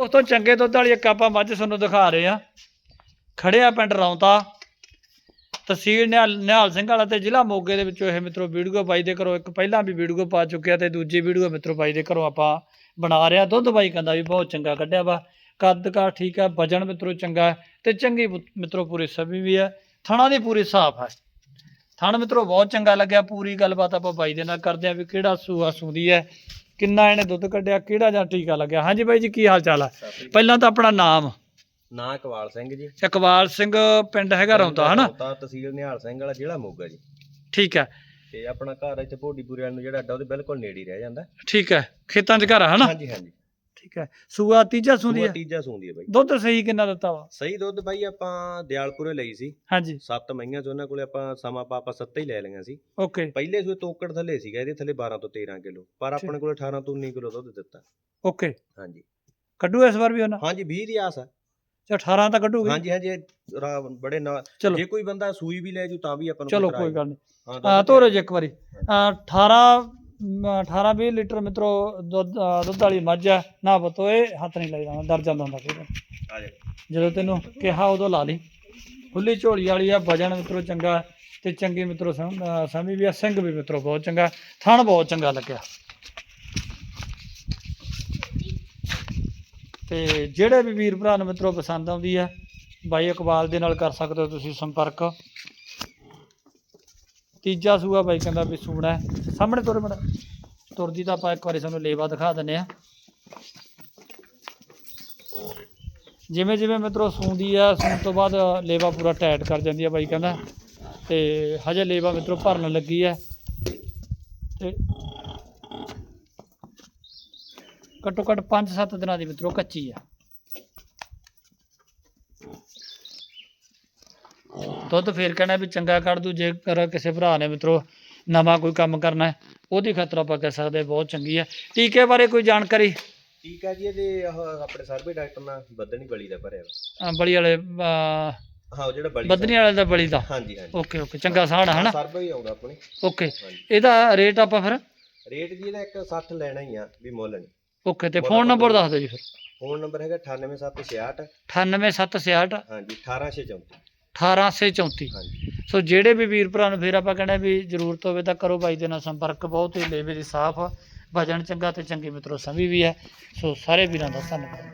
ਉਸ ਤੋਂ ਚੰਗੇ ਦੁੱਧ ਵਾਲੀ ਇੱਕ ਆਪਾਂ ਮੱਝ ਤੁਹਾਨੂੰ ਦਿਖਾ ਰਹੇ ਆ ਖੜਿਆ ਪਿੰਡ ਰੌਂਤਾ, ਤਹਿਸੀਲ ਨਿਹਾਲ ਨਿਹਾਲ ਸਿੰਘ ਵਾਲਾ ਤੇ ਜ਼ਿਲ੍ਹਾ ਮੋਗੇ ਦੇ ਵਿੱਚੋਂ ਇਹ ਮਿੱਤਰੋ ਵੀਡੀਓ ਬਾਈ ਦੇ ਘਰੋਂ ਇੱਕ ਪਹਿਲਾਂ ਵੀ ਵੀਡੀਓ ਪਾ ਚੁੱਕਿਆ ਤੇ ਦੂਜੀ ਵੀਡੀਓ ਮਿੱਤਰੋ ਬਾਈ ਦੇ ਘਰੋਂ ਆਪਾਂ ਬਣਾ ਰਿਹਾ ਦੁੱਧ ਬਾਈ ਕਹਿੰਦਾ ਵੀ ਬਹੁਤ ਚੰਗਾ ਕੱਢਿਆ ਵਾ। ਕੱਦ ਕਾ ਠੀਕ ਆ, ਵਜਨ ਮਿੱਤਰੋ ਚੰਗਾ ਹੈ ਤੇ ਚੰਗੀ ਪੁ- ਮਿੱਤਰੋ ਪੂਰੀ ਸਭੀ ਵੀ ਹੈ। ਥਣਾ ਦੀ ਪੂਰੀ ਸਾਫ਼ ਹੈ। ਥਣ ਮਿੱਤਰੋ ਬਹੁਤ ਚੰਗਾ ਲੱਗਿਆ। ਪੂਰੀ ਗੱਲਬਾਤ ਆਪਾਂ ਬਾਈ ਦੇ ਨਾਲ ਕਰਦੇ ਆ ਵੀ ਕਿਹੜਾ ਸੂਆ ਸੂਦੀ ਹੈ। ਕਿੰਨਾ ਇਹਨੇ ਦੁੱਧ ਕੱਢਿਆ ਕਿਹੜਾ ਜਾਂ ਟੀਕਾ ਲੱਗਿਆ? ਹਾਂਜੀ ਬਾਈ ਜੀ ਕੀ ਹਾਲ ਚਾਲ ਹੈ ਪਹਿਲਾਂ ਤਾਂ ਆਪਣਾ ਨਾਮ। ਨਾਂ ਇਕਬਾਲ ਸਿੰਘ ਜੀ। ਇਕਬਾਲ ਸਿੰਘ ਪਿੰਡ ਹੈਗਾ ਰੌਂਤਾ ਹਨਾ? ਤਾਂ ਤਹਿਸੀਲ ਨਿਹਾਲ ਸਿੰਘ ਵਾਲਾ ਜ਼ਿਲ੍ਹਾ ਮੋਗਾ ਜੀ। ਠੀਕ ਹੈ। ਤੇ ਆਪਣਾ ਘਰ ਇੱਥੇ ਭੋਡੀਪੁਰੇ ਨੂੰ ਜਿਹੜਾ ਅੱਡਾ ਉਹਦੇ ਬਿਲਕੁਲ ਨੇੜੇ ਹੀ ਰਹਿ ਜਾਂਦਾ। ਠੀਕ ਹੈ ਖੇਤਾਂ 'ਚ ਘਰ ਆ ਹਨਾ? ਹਾਂਜੀ ਹਾਂਜੀ। ਠੀਕ ਹੈ। ਸੂਆ ਤੀਜਾ ਸੂਦੀ ਸੂਆ ਹੈ? ਤੀਜਾ ਸੂੰਦੀ ਹੈ ਬਾਈ। ਦੁੱਧ ਸਹੀ ਕਿੰਨਾ ਦਿੱਤਾ ਵਾ? ਸਹੀ ਦੁੱਧ ਬਾਈ ਆਪਾਂ ਦਿਆਲਪੁਰੇ ਲਈ ਸੀ। ਹਾਂਜੀ। ਸੱਤ ਮਹੀਆਂ ਚ ਉਹਨਾਂ ਕੋਲੇ ਆਪਾਂ ਸਮਾਂ ਪਾ ਆਪਾਂ ਸੱਤ ਹੀ ਲੈ ਲਈਆਂ ਸੀ। ਓਕੇ। ਪਹਿਲੇ ਸੂਏ ਤੋਕੜ ਥੱਲੇ ਸੀਗਾ ਇਹਦੇ ਥੱਲੇ 12 ਤੋਂ 13 ਕਿਲੋ। ਪਰ ਆਪਣੇ ਕੋਲੇ 18 ਤੋਂ 19 ਕਿਲੋ ਦੁੱਧ ਦਿੱਤਾ। ਓਕੇ। ਹਾਂਜੀ। ਕੱਢੂ ਇਸ ਵਾਰ ਵੀ ਉਹਨਾਂ? ਹਾਂਜੀ 20 ਦੀ ਆਸ ਆ। ਚਾ 18 ਤਾਂ ਕੱਢੂਗੀ? ਹਾਂਜੀ ਹਾਂਜੀ ਇਹ ਰਾ- ਬੜੇ ਨਾ ਚਲੋ। ਜੇ ਕੋਈ ਬੰਦਾ ਸੂਈ ਵੀ ਲੈ ਜੂ ਤਾਂ ਵੀ ਆਪਾਂ ਨੂੰ ਚਲੋ ਕੋਈ ਗੱਲ ਨਹੀਂ। ਹਾਂ, ਤੋਰੋ ਜੀ ਇੱਕ ਵਾਰੀ। ਆ 18 ਮ, 18 20 ਲੀਟਰ ਮਿੱਤਰੋ ਦੁੱਧ ਦੁੱਧ ਵਾਲੀ ਮੱਝ ਆ ਨਾ ਬਤੋਏ ਹੱਥ ਨਹੀਂ ਲਾਈਦਾ ਡਰ ਜਾਂਦਾ ਹੁੰਦਾ ਫਿਰ। ਜਦੋਂ ਤੈਨੂੰ ਕਿਹਾ ਉਦੋਂ ਲਾ ਲਈ। ਖੁੱਲੀ ਝੋਲੀ ਵਾਲੀ ਆ ਵਜਨ ਮਿੱਤਰੋ ਚੰਗਾ ਤੇ ਚੰਗੀ ਮਿੱਤਰੋ ਸਮ- ਵੀ ਆ ਸਿੰਘ ਵੀ ਮਿੱਤਰੋ ਬਹੁਤ ਚੰਗਾ ਥਣ ਬਹੁਤ ਚੰਗਾ ਲੱਗਿਆ। ਤੇ ਜਿਹੜੇ ਵੀ ਵੀਰ ਭਰਾ ਨੂੰ ਮਿੱਤਰੋ ਪਸੰਦ ਆਉਂਦੀ ਆ ਬਾਈ ਇਕਬਾਲ ਦੇ ਨਾਲ ਕਰ ਸਕਦੇ ਹੋ ਤੁਸੀਂ ਸੰਪਰਕ। ਤੀਜਾ ਸੂਆ ਬਾਈ ਕਹਿੰਦਾ ਵੀ ਸੂਣਾ ਸਾਹਮਣੇ ਤੁਰ ਮੜਾ। ਤੁਰਦੀ ਤਾਂ ਆਪਾਂ ਇੱਕ ਵਾਰੀ ਸਾਨੂੰ ਲੇਵਾ ਦਿਖਾ ਦਿੰਨੇ ਆ ਜਿਵੇਂ ਜਿਵੇਂ ਮਿੱਤਰੋ ਸੂੰਦੀ ਆ, ਸੂਣ ਤੋਂ ਬਾਅਦ ਲੇਵਾ ਪੂਰਾ ਟਾਈਟ ਕਰ ਜਾਂਦੀ ਆ ਬਾਈ ਕਹਿੰਦਾ। ਤੇ ਹਜੇ ਲੇਵਾ ਮਿੱਤਰੋ ਭਰਨ ਲੱਗੀ ਆ ਤੇ ਘੱਟੋ ਘੱਟ 5-7 ਦਿਨਾਂ ਦੀ ਮਿੱਤਰੋ ਕੱਚੀ ਆ। ਦੁੱਧ ਫੇਰ ਕਹਿਣਾ ਵੀ ਚੰਗਾ ਕੱਢ ਦੂ ਜੇਕਰ ਕਿਸੇ ਭਰਾ ਨੇ ਮਿੱਤਰੋ ਨਵਾਂ ਕੋਈ ਕੰਮ ਕਰਨਾ ਹੈ ਉਹਦੀ ਖਾਤਰ ਆਪਾਂ ਕਹਿ ਸਕਦੇ ਬਹੁਤ ਚੰਗੀ ਹੈ। ਟੀਕੇ ਬਾਰੇ ਕੋਈ ਜਾਣਕਾਰੀ? ਠੀਕ ਹੈ ਜੀ ਇਹਦੇ ਆਹ ਆਪਣੇ ਸਰਵੇ ਡਾਕਟਰ ਨਾਲ ਬੱਦਣੀ ਬਲੀ ਦਾ ਭਰਿਆ ਵਾ। ਬਲੀ ਵਾਲੇ ਹਾਂ ਉਹ ਜਿਹੜਾ ਬਲੀ ਬੱਦਨੀ ਵਾਲੇ ਦਾ ਬਲੀ ਦਾ? ਹਾਂਜੀ ਹਾਂਜੀ। ਓਕੇ ਓਕੇ ਚੰਗਾ ਸਾੜ ਹੈ ਨਾ ਸਰਵੇ ਹੀ ਆਉਂਦਾ ਆਪਣੇ। ਓਕੇ ਹਾਂਜੀ। ਇਹਦਾ ਰੇਟ ਆਪਾਂ ਫਿਰ? ਰੇਟ ਜੀ ਇਹਦਾ ਇੱਕ 60 ਲੈਣਾ ਹੀ ਆ ਵੀ ਮੁੱਲ ਨਹੀਂ। ਓਕੇ ਤੇ ਫੋਨ ਨੰਬਰ ਦੱਸ ਦਿਓ ਜੀ ਫਿਰ। ਫੋਨ ਨੰਬਰ ਹੈਗਾ 98766 98766 ਹਾਂਜੀ 18634 1834 ਹਾਂਜੀ। ਸੋ ਜਿਹੜੇ ਵੀ ਵੀਰ ਭਰਾ ਨੂੰ ਫਿਰ ਆਪਾਂ ਕਹਿੰਦੇ ਵੀ ਜ਼ਰੂਰਤ ਹੋਵੇ ਤਾਂ ਕਰੋ ਬਾਈ ਦੇ ਨਾਲ ਸੰਪਰਕ ਬਹੁਤ ਹੀ ਲੇਵੇ ਦੀ ਸਾਫ਼ ਵਜਨ ਚੰਗਾ ਤੇ ਚੰਗੀ ਮਿੱਤਰੋ ਸਮੀ ਵੀ ਹੈ। ਸੋ ਸਾਰੇ ਵੀਰਾਂ ਦਾ ਧੰਨਵਾਦ।